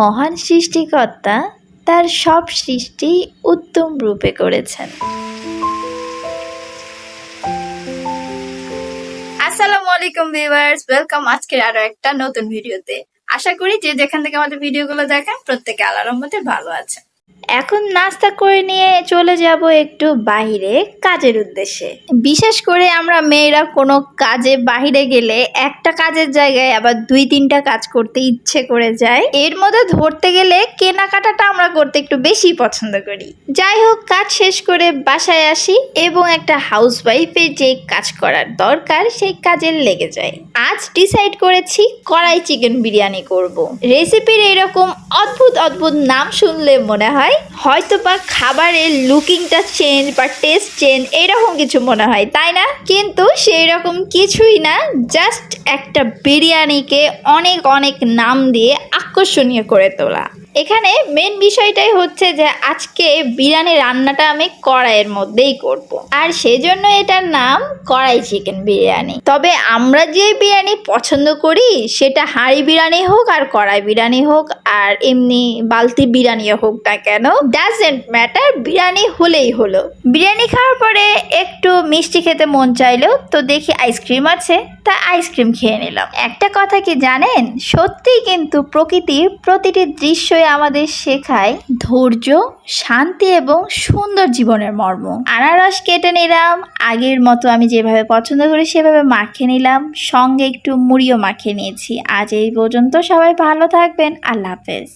মহান সৃষ্টিকর্তা তার সব সৃষ্টি উত্তম রূপে করেছেন। আসসালামু আলাইকুম ভিউয়ার্স, ওয়েলকাম আজকের আরও একটা নতুন ভিডিওতে। আশা করি যে যেখান থেকে আমাদের ভিডিওগুলো দেখেন, প্রত্যেকে আল্লাহর মধ্যে ভালো আছে এখন নাস্তা করে নিয়ে চলে যাব একটু বাইরে কাজের উদ্দেশ্যে। বিশেষ করে আমরা মেয়েরা কোনো কাজে বাইরে গেলে একটা কাজের জায়গায় আবার দুই তিনটা কাজ করতে ইচ্ছে করে যায়। এর মধ্যে ধরতে গেলে কেনাকাটাটা আমরা করতে একটু বেশি পছন্দ করি। যাই হোক, কাজ শেষ করে বাসায় আসি এবং একটা হাউস ওয়াইফের যে কাজ করার দরকার সেই কাজে লেগে যায়। আজ ডিসাইড করেছি কড়াই চিকেন বিরিয়ানি করব। রেসিপির এরকম অদ্ভুত অদ্ভুত নাম শুনলে মনে হয় হয়তো বা খাবারের লুকিংটা চেঞ্জ বা টেস্ট চেঞ্জ এরকম কিছু মনে হয়, তাই না? কিন্তু সেই রকম কিছুই না, জাস্ট একটা বিরিয়ানিকে অনেক অনেক নাম দিয়ে আকর্ষণীয় করে তোলা। এখানে মেন বিষয়টাই হচ্ছে যে আজকে বিরিয়ানি রান্নাটা আমি কড়াইয়ের মধ্যেই করব। আর সেজন্য এটার নাম কড়াই চিকেন বিরিয়ানি। তবে আমরা যে বিরিয়ানি পছন্দ করি, সেটা হাঁড়ি বিরিয়ানি হোক আর কড়াই বিরিয়ানি হোক আর এমনি বালতি বিরিয়ানিও হোক না কেন ডাজেন্ট ম্যাটার বিরিয়ানি হলেই হলো। বিরিয়ানি খাওয়ার পরে একটু মিষ্টি খেতে মন চাইলো, তো দেখি আইসক্রিম আছে, তা আইসক্রিম খেয়ে নিলাম। একটা কথা কি জানেন? সত্যিই কিন্তু প্রকৃতির প্রতিটি দৃশ্যই আমাদের শেখায় ধৈর্য, শান্তি এবং সুন্দর জীবনের মর্ম। আনারস কেটে নিলাম, আগের মতো আমি যেভাবে পছন্দ করি সেভাবে মাখিয়ে নিলাম, সঙ্গে একটু মুড়িও মাখিয়ে নিয়েছি। আজ এই পর্যন্ত সবাই ভালো থাকবেন, আল্লাহ হাফেজ